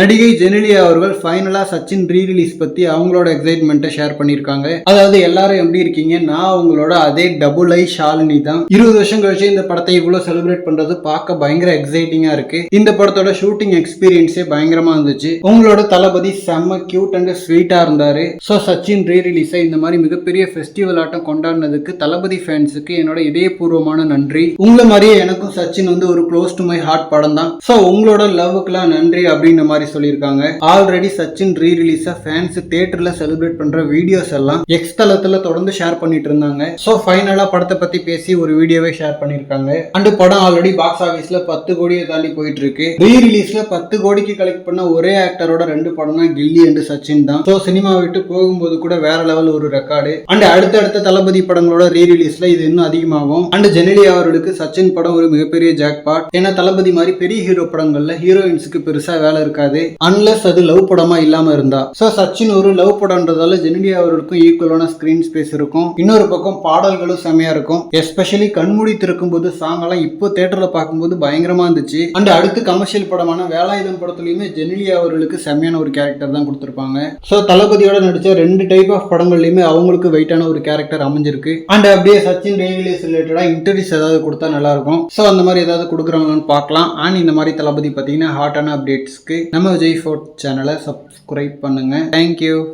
நடிகை ஜெனிலியா அவர்கள் ஃபைனலாக சச்சின் ரீ ரிலீஸ் பற்றி அவங்களோட எக்ஸைட்மெண்ட்டை ஷேர் பண்ணியிருக்காங்க. அதாவது எல்லாரும் எப்படி இருக்கீங்க? நான் அவங்களோட அதே டபுள் ஐ ஷாலினி தான். இருபது வருஷம் கழிச்சு இந்த படத்தை இவ்வளோ செலிப்ரேட் பண்ணுறது பார்க்க பயங்கர எக்ஸைட்டிங்காக இருக்கு. இந்த படத்தோட ஷூட்டிங் எக்ஸ்பீரியன்ஸே பயங்கரமாக இருந்துச்சு. உங்களோட தளபதி செம்ம கியூட் அண்ட் ஸ்வீட்டாக இருந்தார். ஸோ சச்சின் ரீ ரிலீஸை இந்த மாதிரி மிகப்பெரிய ஃபெஸ்டிவல் ஆட்டம் கொண்டாடினதுக்கு தளபதி ஃபேன்ஸுக்கு என்னோட இதயபூர்வமான நன்றி. உங்களை மாதிரியே எனக்கும் சச்சின் வந்து ஒரு க்ளோஸ் டு மை ஹார்ட் படம் தான். ஸோ உங்களோட லவ்வுக்குலாம் நன்றி அப்படின்ற மாதிரி சொல்லியிருக்காங்க. ஆல்ரெடி சச்சின் ரீ ரிலீஸை ஃபேன்ஸ் தேட்டரில் செலிப்ரேட் பண்ற வீடியோஸ் எல்லாம் எக்ஸ் தளத்தில் தொடர்ந்து ஷேர் பண்ணிட்டு இருந்தாங்க. ஸோ ஃபைனலாக படத்தை பத்தி பேசி ஒரு வீடியோவே ஷேர் பண்ணியிருக்காங்க. அண்டு படம் ஆல்ரெடி பாக்ஸ் ஆஃபீஸில் பத்து கோடியை தாண்டி போயிட்டு இருக்கு ரீ ரிலீஸில் பத்து கோடிக்கு கலெக்ட் பண்ண ஒரே ஆக்டரோட ரெண்டு படம்னா கில்லி அண்டு சச்சின் தான். ஸோ சினிமா விட்டு போகும்போது கூட வேற லெவல் ஒரு ரெக்கார்டு அண்ட் அடுத்தடுத்த தளபதி படங்களோட ரீ ரிலீஸ்ல இது இன்னும் அதிகமாகும். அண்ட் ஜெனலி அவர்களுக்கு சச்சின் படம் ஒரு மிகப்பெரிய ஜாக்பாட் ஏன்னா தளபதி மாதிரி பெரிய ஹீரோ படங்கள்ல ஹீரோயின்ஸுக்கு பெருசா வேலை இருக்காது. அன்லஸ் அது லவ் படமா இல்லாம இருந்தா. சோ சச்சின் ஒரு லவ் படம்ன்றதால ஜெனிலி அவர்களுக்கும் ஈக்குவலான ஸ்கிரீன் ஸ்பேஸ் இருக்கும். இன்னொரு பக்கம் பாடல்களும் செமையா இருக்கும். எஸ்பெஷலி கண்மூடி திறக்கும் போது சாங் எல்லாம் இப்போ தேட்டர்ல பார்க்கும்போது பயங்கரமா இருந்துச்சு. அண்ட் அடுத்து கமர்ஷியல் படமான வேலாயுதம் படத்துலயுமே ஜெனிலி அவர்களுக்கு செம்மையான ஒரு கேரக்டர் தான் கொடுத்துருப்பாங்க. ஸோ தளபதியோட நடிச்ச ரெண்டு டைப் ஆஃப் படங்கள்லயுமே அவங்களுக்கு வெயிட்டான ஒரு கேரக்டர் அமைஞ்சிருக்கு. அண்ட் அப்படியே சச்சின் ரேவிலேஸ் ரிலேட்டடா இன்டர்வியூஸ் ஏதாவது கொடுத்தா நல்லா இருக்கும். ஸோ அந்த மாதிரி ஏதாவது கொடுக்குறாங்கன்னு பார்க்கலாம். அண்ட் இந்த மாதிரி தளபதி பார்த்தீங்கன்னா ஹாட்டான அப்டேட்ஸ்க்கு நம்ம விஜய் ஃபோர்ட் சேனலை சப்ஸ்கிரைப் பண்ணுங்கள் தேங்க்யூ